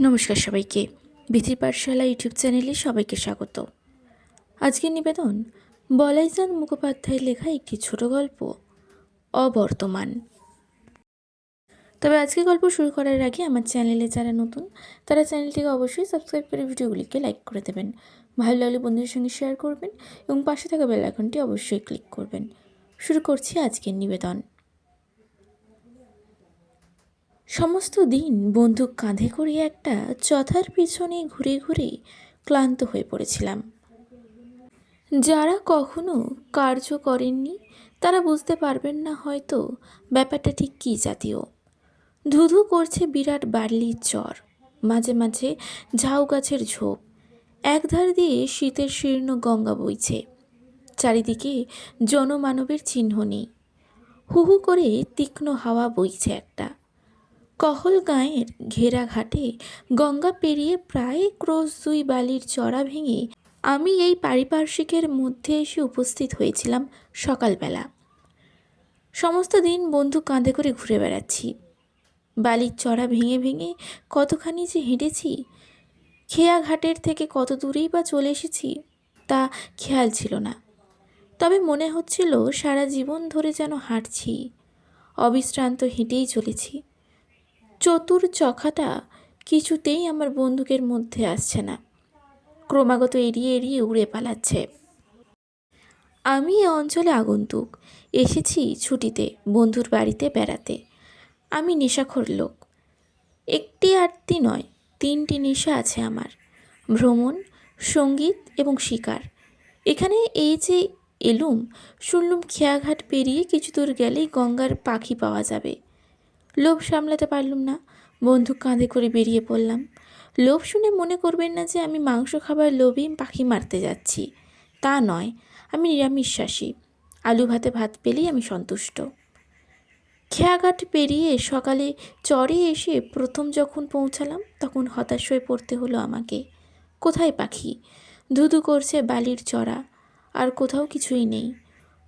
নমস্কার সবাইকে। বিথি পাঠশালা ইউটিউব চ্যানেলে সবাইকে স্বাগত। আজকের নিবেদন, বলাইজান মুখোপাধ্যায়ের লেখা একটি ছোট গল্প, অবর্তমান। তবে আজকে গল্প শুরু করার আগে আমার চ্যানেলে যারা নতুন, তারা চ্যানেলটিকে অবশ্যই সাবস্ক্রাইব করে ভিডিওগুলিকে লাইক করে দেবেন। ভালো লাগলে বন্ধুদের সঙ্গে শেয়ার করবেন এবং পাশে থাকা বেল আইকনটি অবশ্যই ক্লিক করবেন। শুরু করছি আজকের নিবেদন। সমস্ত দিন বন্দুক কাঁধে করে একটা চথার পিছনে ঘুরে ঘুরে ক্লান্ত হয়ে পড়েছিলাম। যারা কখনো কার্য করেননি, তারা বুঝতে পারবেন না হয়তো ব্যাপারটা ঠিক কী জাতীয়। ধুধু করছে বিরাট বার্লির চর, মাঝে মাঝে ঝাউ গাছের ঝোপ, একধার দিয়ে শীতের শীর্ণ গঙ্গা বইছে। চারিদিকে জনমানবের চিহ্ন নেই। হুহু করে তীক্ষ্ণ হাওয়া বইছে একটা। কহল গাঁয়ের ঘেরা ঘাটে গঙ্গা পেরিয়ে প্রায় ক্রোশ দুই বালির চড়া ভেঙে আমি এই পারিপার্শ্বিকের মধ্যে এসে উপস্থিত হয়েছিলাম সকালবেলা। সমস্ত দিন বন্ধু কাঁধে করে ঘুরে বেড়াচ্ছি। বালির চড়া ভেঙে ভেঙে কতখানি যে হেঁটেছি, খেয়া ঘাটের থেকে কত দূরেই বা চলে এসেছি তা খেয়াল ছিল না। তবে মনে হচ্ছিল সারা জীবন ধরে যেন হাঁটছি, অবিশ্রান্ত হেঁটেই চলেছি। চতুর চখাটা কিছুতেই আমার বন্দুকের মধ্যে আসছে না। ক্রমাগত এড়িয়ে এড়িয়ে উড়ে পালাচ্ছে। আমি এ অঞ্চলে আগন্তুক, এসেছি ছুটিতে, বন্ধুর বাড়িতে বেড়াতে। আমি নেশাখোর লোক। একটি আটটি নয়, তিনটি নেশা আছে আমার। ভ্রমণ, সংগীত এবং শিকার। এখানে এই যে এলুম, শুনলুম খেয়াঘাট পেরিয়ে কিছু দূর গেলেই গঙ্গার পাখি পাওয়া যাবে। লোভ সামলাতে পারলুম না। বন্দুক কাঁধে করে বেরিয়ে পড়লাম। লোভ শুনে মনে করবেন না যে আমি মাংস খাবার লোভেই পাখি মারতে যাচ্ছি। তা নয়, আমি নিরামিষাসী আলু ভাতে ভাত পেলেই আমি সন্তুষ্ট। খেয়াঘাট পেরিয়ে সকালে চরে এসে প্রথম যখন পৌঁছালাম, তখন হতাশ হয়ে পড়তে হলো আমাকে। কোথায় পাখি? ধুধু করছে বালির চড়া। আর কোথাও কিছুই নেই।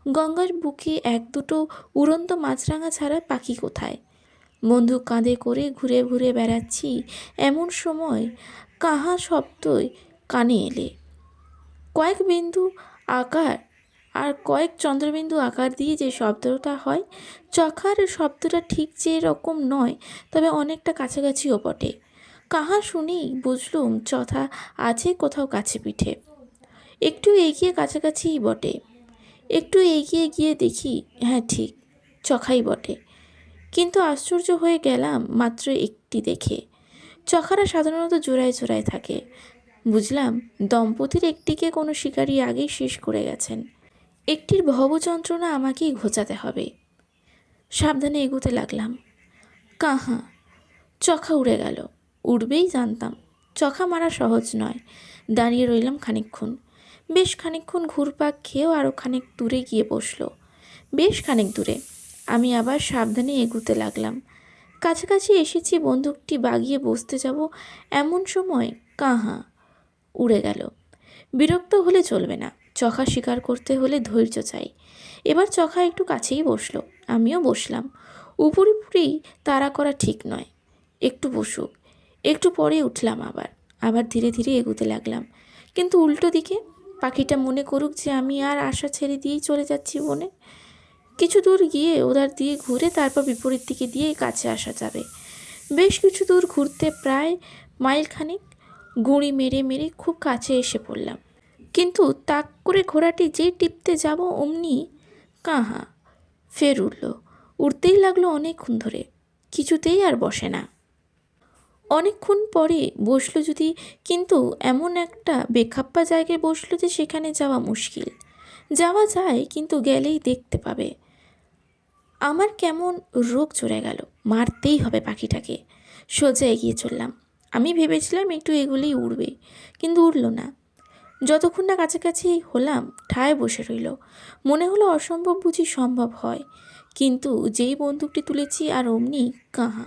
গঙ্গার বুকে এক দুটো উড়ন্ত মাছরাঙা ছাড়া পাখি কোথায়? বন্দুক কাঁধে করে ঘুরে ঘুরে বেড়াচ্ছি, এমন সময় কাহা শব্দই কানে এলে। কয়েক বিন্দু আকার আর কয়েক চন্দ্রবিন্দু আকার দিয়ে যে শব্দটা হয়, চখার শব্দটা ঠিক যে এরকম নয়, তবে অনেকটা কাছাকাছিও বটে। কাহা শুনেই বুঝলুম চথা আছে কোথাও কাছে পিঠে। একটু এগিয়ে কাছাকাছিই বটে। একটু এগিয়ে গিয়ে দেখি হ্যাঁ ঠিক, চখাই বটে। কিন্তু আশ্চর্য হয়ে গেলাম মাত্র একটি দেখে। চখারা সাধারণত জোড়ায় জোড়ায় থাকে। বুঝলাম দম্পতির একটিকে কোনো শিকারী আগেই শেষ করে গেছেন। একটির ভব যন্ত্রণা আমাকেই ঘোচাতে হবে। সাবধানে এগোতে লাগলাম। কাহা, চখা উড়ে গেল। উড়বেই জানতাম, চখা মারা সহজ নয়। দাঁড়িয়ে রইলাম খানিকক্ষণ। বেশ খানিকক্ষণ ঘুরপাক খেয়েও আরও খানিক দূরে গিয়ে বসল। বেশ খানিক দূরে। আমি আবার সাবধানে এগুতে লাগলাম। কাছাকাছি এসেছি, বন্দুকটি বাগিয়ে বসতে যাব এমন সময় কাহা উড়ে গেল। বিরক্ত হলে চলবে না, চখা শিকার করতে হলে ধৈর্য চাই। এবার চখা একটু কাছেই বসল, আমিও বসলাম। উপরিপুরি তাড়া করা ঠিক নয়, একটু বসুক। একটু পরে উঠলাম আবার আবার ধীরে ধীরে এগুতে লাগলাম। কিন্তু উল্টো দিকে, পাখিটা মনে করুক যে আমি আর আশা ছেড়ে দিয়েই চলে যাচ্ছি বনে। কিছু দূর গিয়ে ওধার দিয়ে ঘুরে তারপর বিপরীত দিকে দিয়ে কাছে আসা যাবে। বেশ কিছু দূর ঘুরতে প্রায় মাইল খানিক গুঁড়ি মেরে মেরে খুব কাছে এসে পড়লাম। কিন্তু তাক করে ঘোড়াটি যে টিপতে যাব অমনি কাহা ফের উঠল উঠতেই লাগল অনেকক্ষণ ধরে। কিছুতেই আর বসে না। অনেকক্ষণ পরে বসল যদি, কিন্তু এমন একটা বেখাপ্পা জায়গায় বসল যে সেখানে যাওয়া মুশকিল। যাওয়া যায়, কিন্তু গেলেই দেখতে পাবে। আমার কেমন রোগ চড়ে গেল। মারতেই হবে পাখিটাকে। সোজা এগিয়ে চললাম। আমি ভেবেছিলাম একটু এগুলেই উড়বে, কিন্তু উড়লো না। যতক্ষণ না কাছাকাছি হলাম, ঠায় বসে রইল। মনে হলো অসম্ভব বুঝি সম্ভব হয়, কিন্তু যেই বন্দুকটি তুলেছি আর অমনি কাহা।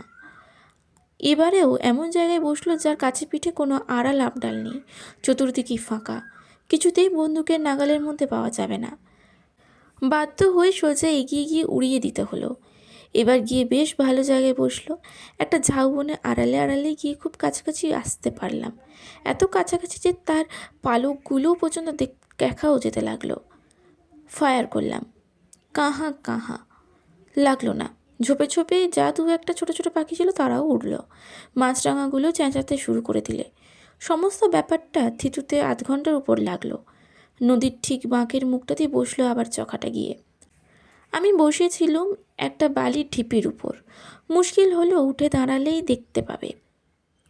এবারেও এমন জায়গায় বসল যার কাছে পিঠে কোনো আড়াল আপডাল নেই, চতুর্দিকেই ফাঁকা। কিছুতেই বন্দুকের নাগালের মধ্যে পাওয়া যাবে না। বাধ্য হয়ে সোজা এগিয়ে গিয়ে উড়িয়ে দিতে হলো। এবার গিয়ে বেশ ভালো জায়গায় বসল। একটা ঝাউবনে আড়ালে আড়ালে গিয়ে খুব কাছাকাছি আসতে পারলাম। এত কাছাকাছি যে তার পালকগুলো পর্যন্ত দেখ- দেখাও যেতে লাগল। ফায়ার করলাম। কাহা কাহা। লাগল না। ঝোপে ঝোপে যা দু একটা ছোট ছোট পাখি ছিল তারাও উঠল মাছরাঙাগুলো চেঁচাতে শুরু করে দিলে। সমস্ত ব্যাপারটা থিতুতে আধ ঘণ্টার উপর লাগল। নদীর ঠিক বাঁকের মুখটা দিয়ে বসল আবার চখাটা গিয়ে। আমি বসেছিলুম একটা বালির ঢিপির উপর। মুশকিল হলো উঠে দাঁড়ালেই দেখতে পাবে।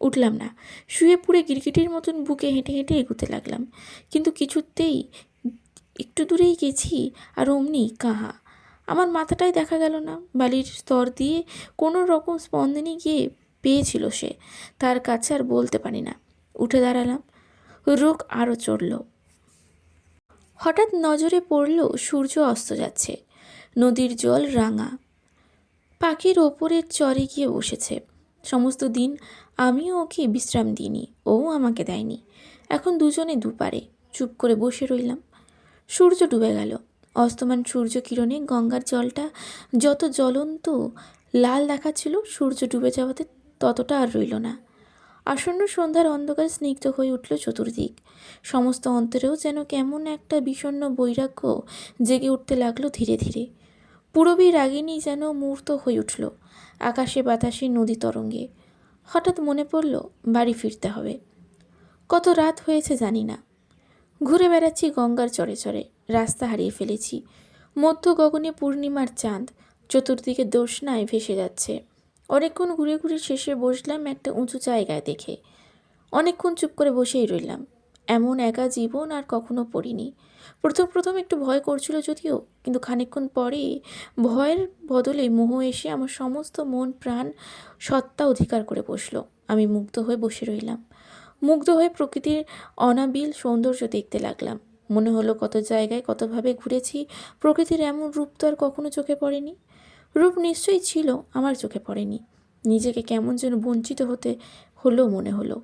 উঠলাম না। শুয়ে পুড়ে গিরগিটির মতন বুকে হেঁটে হেঁটে এগুতে লাগলাম। কিন্তু কিছুতেই একটু দূরেই গেছি আর অমনি কাহা। আমার মাথাটাই দেখা গেল না। বালির স্তর দিয়ে কোনো রকম স্পন্দনে গিয়ে পেয়েছিল সে। তার কাছে আর বলতে পারি না। উঠে দাঁড়ালাম। রোগ আরও চড়ল। হঠাৎ নজরে পড়ল, সূর্য অস্ত যাচ্ছে। নদীর জল রাঙা। পাখির ওপরের চরে গিয়ে বসেছে। সমস্ত দিন আমিও ওকে বিশ্রাম দিইনি, ও আমাকে দেয়নি। এখন দুজনে দুপারে চুপ করে বসে রইলাম। সূর্য ডুবে গেল। অস্তমান সূর্য কিরণে গঙ্গার জলটা যত জ্বলন্ত লাল দেখাচ্ছিল, সূর্য ডুবে যাওয়াতে ততটা আর রইল না। আসন্ন সন্ধ্যার অন্ধকার স্নিগ্ধ হয়ে উঠল চতুর্দিক। সমস্ত অন্তরেও যেন কেমন একটা বিষণ্ণ বৈরাগ্য জেগে উঠতে লাগল ধীরে ধীরে। পুরবী রাগিনী যেন মূর্ত হয়ে উঠল আকাশে বাতাসে নদী তরঙ্গে। হঠাৎ মনে পড়ল, বাড়ি ফিরতে হবে। কত রাত হয়েছে জানি না। ঘুরে বেড়াচ্ছি গঙ্গার চরে চরে, রাস্তা হারিয়ে ফেলেছি। মধ্য গগনে পূর্ণিমার চাঁদ, চতুর্দিকে দোষনায় ভেসে যাচ্ছে। অনেকক্ষণ ঘুরে ঘুরে শেষে বসলাম একটা উঁচু জায়গায় দেখে। অনেকক্ষণ চুপ করে বসেই রইলাম। এমন একা জীবন আর কখনো পড়িনি। প্রথম প্রথম একটু ভয় করছিল যদিও, কিন্তু খানিকক্ষণ পরে ভয়ের বদলে মোহ এসে আমার সমস্ত মন, প্রাণ, সত্তা অধিকার করে বসল। আমি মুগ্ধ হয়ে বসে রইলাম। মুগ্ধ হয়ে প্রকৃতির অনাবিল সৌন্দর্য দেখতে লাগলাম। মনে হলো কত জায়গায় কতভাবে ঘুরেছি, প্রকৃতির এমন রূপ তো আর কখনো চোখে পড়েনি। রূপ নিশ্চয়ই ছিল, আমার চোখে পড়েনি। নিজেকে কেমন যেন বঞ্চিত হতে হলো মনে হলো।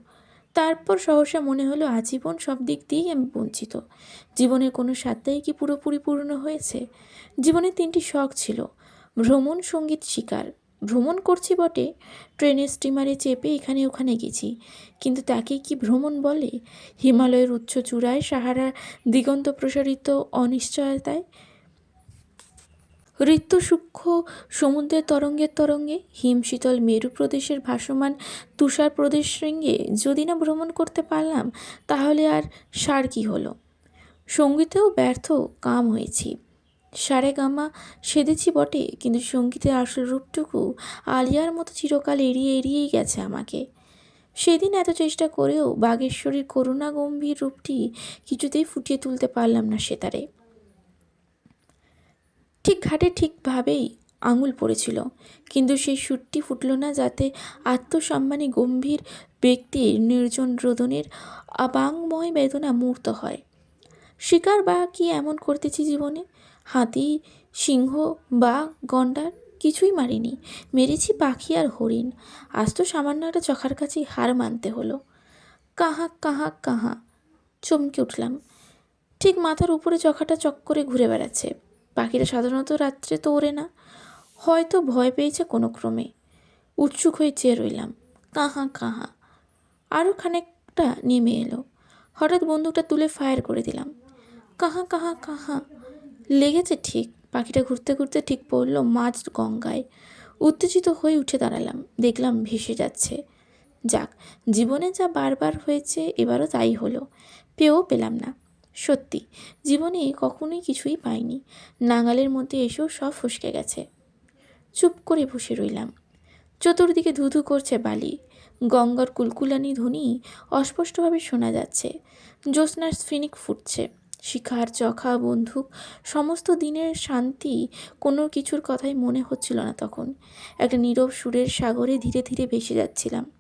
তারপর সহসা মনে হলো, আজীবন সব দিক দিয়েই আমি বঞ্চিত। জীবনের কোনো স্বাধ্যায় কি পুরোপুরি পূর্ণ হয়েছে? জীবনে তিনটি শখ ছিল, ভ্রমণ, সংগীত, শিকার। ভ্রমণ করছি বটে, ট্রেনের স্টিমারে চেপে এখানে ওখানে গেছি। কিন্তু তাকে কি ভ্রমণ বলে? হিমালয়ের উচ্চ চূড়ায় সাহারা দিগন্ত প্রসারিত অনিশ্চয়তায় ঋতু সূক্ষ্ম, সমুদ্রের তরঙ্গের তরঙ্গে হিমশীতল মেরু প্রদেশের ভাসমান তুষার প্রদেশ শৃঙ্গে যদি না ভ্রমণ করতে পারলাম, তাহলে আর সার কি হলো? সঙ্গীতেও ব্যর্থ কাম হয়েছি। সারে গামা সেধেছি বটে, কিন্তু সঙ্গীতের আসল রূপটুকু আলিয়ার মতো চিরকাল এড়িয়ে এড়িয়েই গেছে আমাকে। সেদিন এত চেষ্টা করেও বাগেশ্বরীর করুণা গম্ভীর রূপটি কিছুতেই ফুটিয়ে তুলতে পারলাম না সেতারে। ঠিক ঘাটে ঠিকভাবেই আঙুল পড়েছিল। কিন্তু সেই সুরটি ফুটল না যাতে আত্মসম্মানী গম্ভীর ব্যক্তির নির্জন রোদনের অবাংময় বেদনা মূর্ত হয়। শিকার বা কি এমন করতেছি জীবনে? হাতি, সিংহ বা গন্ডার কিছুই মারিনি। মেরেছি পাখি আর হরিণ। আজ তো সামান্য একটা চখার কাছেই হার মানতে হলো। কাহা কাহা কাহা। চমকে উঠলাম। ঠিক মাথার উপরে চখাটা চক করে ঘুরে বেড়াচ্ছে। পাখিরা সাধারণত রাত্রে তো ওড়ে না। হয়তো ভয় পেয়েছে কোনো ক্রমে। উৎসুক হয়ে চেয়ে রইলাম। কাহা কাহা। আরও খানিকটা নেমে এলো। হঠাৎ বন্দুকটা তুলে ফায়ার করে দিলাম। কাহা কাহা কাহা। লেগেছে ঠিক। পাখিটা ঘুরতে ঘুরতে ঠিক পড়ল মাঝ গঙ্গায়। উত্তেজিত হয়ে উঠে দাঁড়ালাম। দেখলাম ভেসে যাচ্ছে। যাক, জীবনে যা বারবার হয়েছে, এবারও তাই হলো। পেয়েও পেলাম না। সত্যি, জীবনে কখনোই কিছুই পাইনি। নাঙালের মধ্যে এসেও সব ফসকে গেছে। চুপ করে বসে রইলাম। চতুর্দিকে ধুধু করছে বালি। গঙ্গার কুলকুলানি ধ্বনি অস্পষ্টভাবে শোনা যাচ্ছে। জ্যোৎস্নার স্ফিনিক ফুটছে। শিখার চখা, বন্দুক, সমস্ত দিনের শান্তি কোনো কিছুর কথাই মনে হচ্ছিল না তখন। একটা নীরব সুরের সাগরে ধীরে ধীরে ভেসে যাচ্ছিলাম।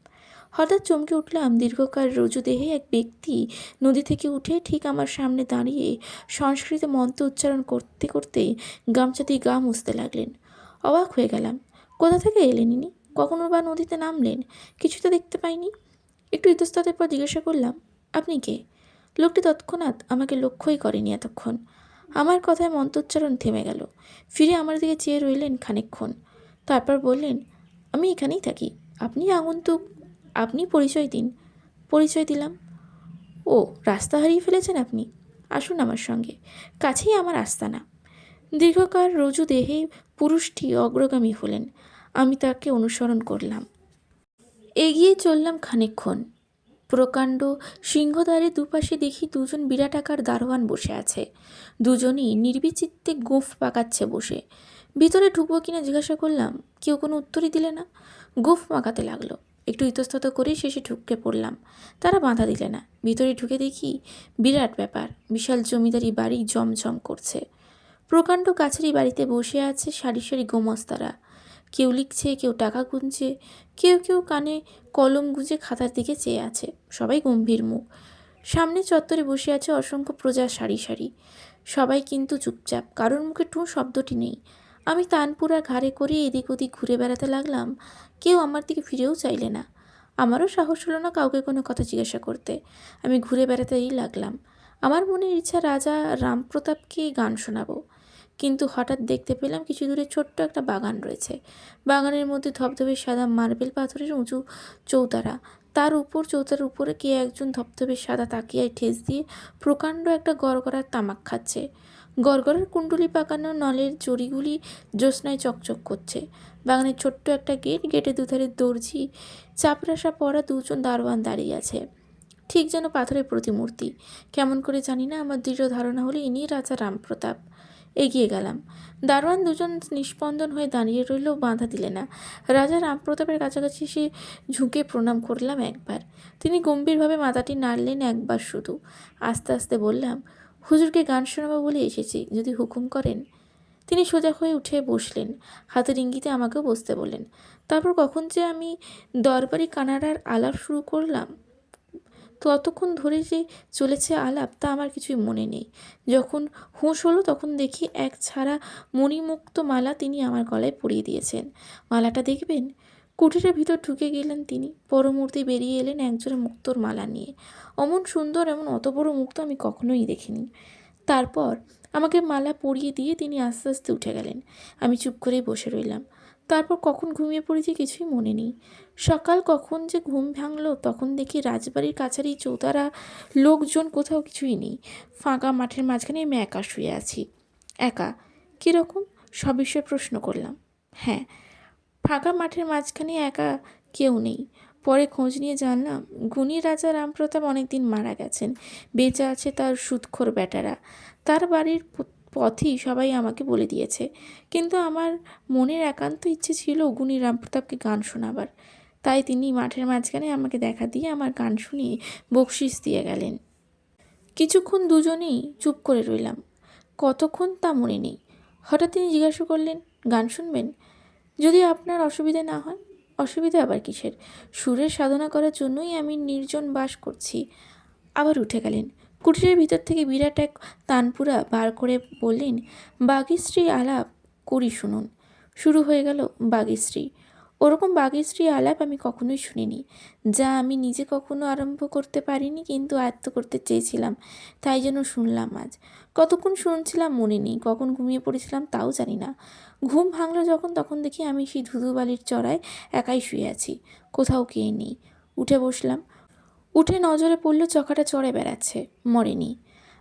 হঠাৎ চমকে উঠলাম দীর্ঘকাল রজু দেহে এক ব্যক্তি নদী থেকে উঠে ঠিক আমার সামনে দাঁড়িয়ে সংস্কৃত মন্ত্র উচ্চারণ করতে করতে গামছা দিয়ে গা মুছতে লাগলেন। অবাক হয়ে গেলাম। কোথা থেকে এলেন ইনি? কখনো বা নদীতে নামলেন? কিছু তো দেখতে পাইনি। একটু ইতস্ততের পর জিজ্ঞাসা করলাম, আপনি কে? লোকটি তৎক্ষণাৎ আমাকে লক্ষ্যই করেনি এতক্ষণ। আমার কথায় মন্ত্রোচ্চারণ থেমে গেল। ফিরে আমার দিকে চেয়ে রইলেন খানিকক্ষণ। তারপর বললেন, আমি এখানেই থাকি। আপনি আগন্তুক আপনি পরিচয় দিন। পরিচয় দিলাম। ও, রাস্তা হারিয়ে ফেলেছেন আপনি? আসুন আমার সঙ্গে। কাছেই আমার আস্তানা। দীর্ঘকাল রজু দেহে পুরুষটি অগ্রগামী হলেন। আমি তাকে অনুসরণ করলাম। এগিয়ে চললাম খানিকক্ষণ। প্রকাণ্ড সিংহদ্বারে দুপাশে দেখি দুজন বিরাটাকার দারোয়ান বসে আছে। দুজনই নির্বিচিত্তে গোঁফ পাকাচ্ছে বসে। ভিতরে ঢুকবো কিনা জিজ্ঞাসা করলাম। কেউ কোনো উত্তরই দিলে না। গোঁফ পাকাতে লাগল। একটু ইতস্তত করেই শেষে ঢুকে পড়লাম। তারা বাধা দিলে না। ভিতরে ঢুকে দেখি বিরাট ব্যাপার, বিশাল জমিদারি বাড়ি জমজম করছে। প্রকাণ্ড কাছারি বাড়িতে বসে আছে সারি সারি গোমস্তারা। কেউ লিখছে, কেউ টাকা গুনছে, কেউ কেউ কানে কলম গুঁজে খাতার দিকে চেয়ে আছে। সবাই গম্ভীর মুখ। সামনে চত্বরে বসে আছে অসংখ্য প্রজা সারি সারি। সবাই কিন্তু চুপচাপ, কারোর মুখে টু শব্দটি নেই। আমি তানপুরা ঘাড়ে করে এদিক ওদিক ঘুরে বেড়াতে লাগলাম। কেউ আমার দিকে ফিরেও চাইলে না। আমারও সাহস হলো না কাউকে কোনো কথা জিজ্ঞাসা করতে। আমি ঘুরে বেড়াতেই লাগলাম। আমার মনের ইচ্ছা রাজা রামপ্রতাপকে গান শোনাবো। কিন্তু হঠাৎ দেখতে পেলাম কিছু দূরে ছোট্ট একটা বাগান রয়েছে। বাগানের মধ্যে ধবধবে সাদা মার্বেল পাথরের উঁচু চৌতারা। তার উপর চৌতার উপরে কে একজন ধবধবে সাদা তাকিয়ায় ঠেস দিয়ে প্রকাণ্ড একটা গড়গড়ার তামাক খাচ্ছে। গড়গড়ার কুণ্ডলি পাকানো নলের জড়িগুলি জ্যোৎস্নায় চকচক করছে। বাগানের ছোট্ট একটা গেট গেটে দুধারে দর্জি চাপরাশা পরা দুজন দারোয়ান দাঁড়িয়ে আছে। ঠিক যেন পাথরের প্রতিমূর্তি। কেমন করে জানি না, আমার দৃঢ় ধারণা হলো ইনি রাজা রামপ্রতাপ। এগিয়ে গেলাম। দারোয়ান দুজন নিষ্পন্দন হয়ে দাঁড়িয়ে রইল, বাধা দিলে না। রাজা রামপ্রতাপের কাছাকাছি এসে ঝুঁকে প্রণাম করলাম একবার। তিনি গম্ভীরভাবে মাথাটি নাড়লেন একবার শুধু। আস্তে আস্তে বললাম হুজুরকে গান শোনাবো বলে এসেছি, যদি হুকুম করেন। তিনি সোজা হয়ে উঠে বসলেন, হাতের ইঙ্গিতে আমাকেও বসতে বললেন। তারপর কখন যে আমি দরবারি কানাডার আলাপ শুরু করলাম, ততক্ষণ ধরে যে চলেছে আলাপ, তা আমার কিছুই মনে নেই। যখন হুঁশ হলো, তখন দেখি এক ছাড়া মণিমুক্ত মালা তিনি আমার গলায় পরিয়ে দিয়েছেন। মালাটা দেখবেন? কুটিরের ভিতর ঢুকে গেলেন তিনি। পরমূর্তি বেরিয়ে এলেন একজোড়া মুক্তোর মালা নিয়ে। অমন সুন্দর, এমন অত বড় মুক্ত আমি কখনোই দেখিনি। তারপর আমাকে মালা পরিয়ে দিয়ে তিনি আস্তে আস্তে উঠে গেলেন। আমি চুপ করেই বসে রইলাম। তারপর কখন ঘুমিয়ে পড়েছি কিছুই মনে নেই। সকাল কখন যে ঘুম ভাঙলো, তখন দেখি রাজবাড়ির কাছারি চৌতারা লোকজন কোথাও কিছুই নেই। ফাঁকা মাঠের মাঝখানে আমি একা শুয়ে আছি। একা? কীরকম? সবিষয়ে প্রশ্ন করলাম। হ্যাঁ ফাঁকা মাঠের মাঝখানে একা কেউ নেই। পরে খোঁজ নিয়ে জানলাম, গুণী রাজা রামপ্রতাপ অনেকদিন মারা গেছেন। বেঁচে আছে তার সুৎখোর বেটারা। তার বাড়ির পথই সবাই আমাকে বলে দিয়েছে। কিন্তু আমার মনের একান্ত ইচ্ছে ছিল গুণী রামপ্রতাপকে গান শোনাবার। তাই তিনি মাঠের মাঝখানে আমাকে দেখা দিয়ে আমার গান শুনিয়ে বকশিস দিয়ে গেলেন। কিছুক্ষণ দুজনেই চুপ করে রইলাম। কতক্ষণ তা মনে নেই। হঠাৎ তিনি জিজ্ঞাসা করলেন, গান শুনবেন? যদি আপনার অসুবিধে না হয়, অসুবিধা আবার কিসের? সুরের সাধনা করার জন্যই আমি নির্জন বাস করছি। আবার উঠে গেলেন। কুটিরের ভিতর থেকে বিরাট এক তানপুরা বার করে বললেন, বাগিশ্রী আলাপ করি শুনুন। শুরু হয়ে গেল বাগিশ্রী। ওরকম বাগিশ্রী আলাপ আমি কখনোই শুনিনি। যা আমি নিজে কখনো আরম্ভ করতে পারিনি কিন্তু আয়ত্ত করতে চেয়েছিলাম। তাই যেন শুনলাম আজ। কতক্ষণ শুনছিলাম মনে নেই, কখন ঘুমিয়ে পড়েছিলাম তাও জানি না। ঘুম ভাঙলো যখন, তখন দেখি আমি সেই ধুধুবালির চড়ায় একাই শুয়ে আছি। কোথাও কে নেই। উঠে বসলাম। উঠে নজরে পড়ল চকাটা চড়ে বেড়াচ্ছে, মরেনি।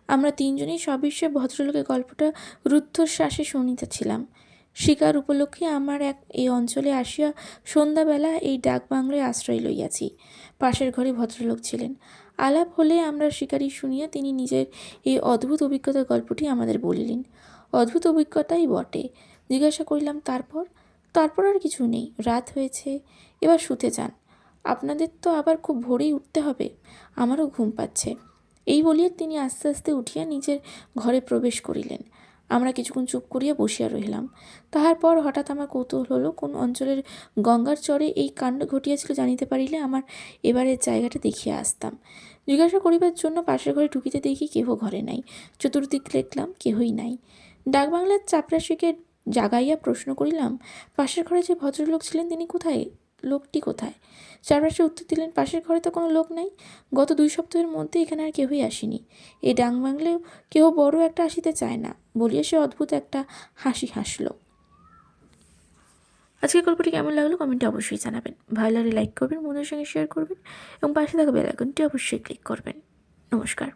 আমরা তিনজনই সবিস্ময়ে ভদ্রলোকের গল্পটা রুদ্ধশ্বাসে শুনিতেছিলাম। শিকার উপলক্ষে আমার এক এই অঞ্চলে আসিয়া সন্ধ্যাবেলা এই ডাক বাংলোয় আশ্রয় লইয়াছি। পাশের ঘরে ভদ্রলোক ছিলেন। আলাপ হলে আমরা শিকারী শুনিয়া তিনি নিজের এই অদ্ভুত অভিজ্ঞতার গল্পটি আমাদের বলিলেন। অদ্ভুত অভিজ্ঞতাই বটে। জিজ্ঞাসা করিলাম, তারপর? তারপর আর কিছু নেই। রাত হয়েছে। এবার শুতে যান। আপনাদের তো আবার খুব ভোরেই উঠতে হবে। আমারও ঘুম পাচ্ছে। এই বলিয়া তিনি আস্তে আস্তে উঠিয়া নিজের ঘরে প্রবেশ করিলেন। আমরা কিছুক্ষণ চুপ করিয়া বসিয়া রহিলাম। তাহার পর হঠাৎ আমার কৌতূহল হলো, কোন অঞ্চলের গঙ্গার চরে এই কাণ্ড ঘটিয়াছিল জানিতে পারিলে আমার এবারের জায়গাটা দেখিয়া আসতাম। জিজ্ঞাসা করিবার জন্য পাশের ঘরে ঢুকিতে দেখি কেহ ঘরে নাই। চতুর্দিক দেখলাম কেহই নাই। ডাকবাংলার চাপরাশিকে জাগাইয়া প্রশ্ন করিলাম, পাশের ঘরে যে ভদ্রলোক ছিলেন তিনি কোথায়? লোকটি কোথায়? চারপাশে উত্তর দিলেন, পাশের ঘরে তো কোনো লোক নাই। গত দুই সপ্তাহের মধ্যে এখানে আর কেউই আসেনি। এই ডাং বাংলেও কেউ বড় একটা আসিতে চায় না, বলিয়া সে অদ্ভুত একটা হাসি হাসল। আজকের গল্পটি কেমন লাগল কমেন্টে অবশ্যই জানাবেন। ভালো লাগলে লাইক করবেন, বন্ধুদের সঙ্গে শেয়ার করবেন এবং পাশে থাকা বেল আইকনটি অবশ্যই ক্লিক করবেন। নমস্কার।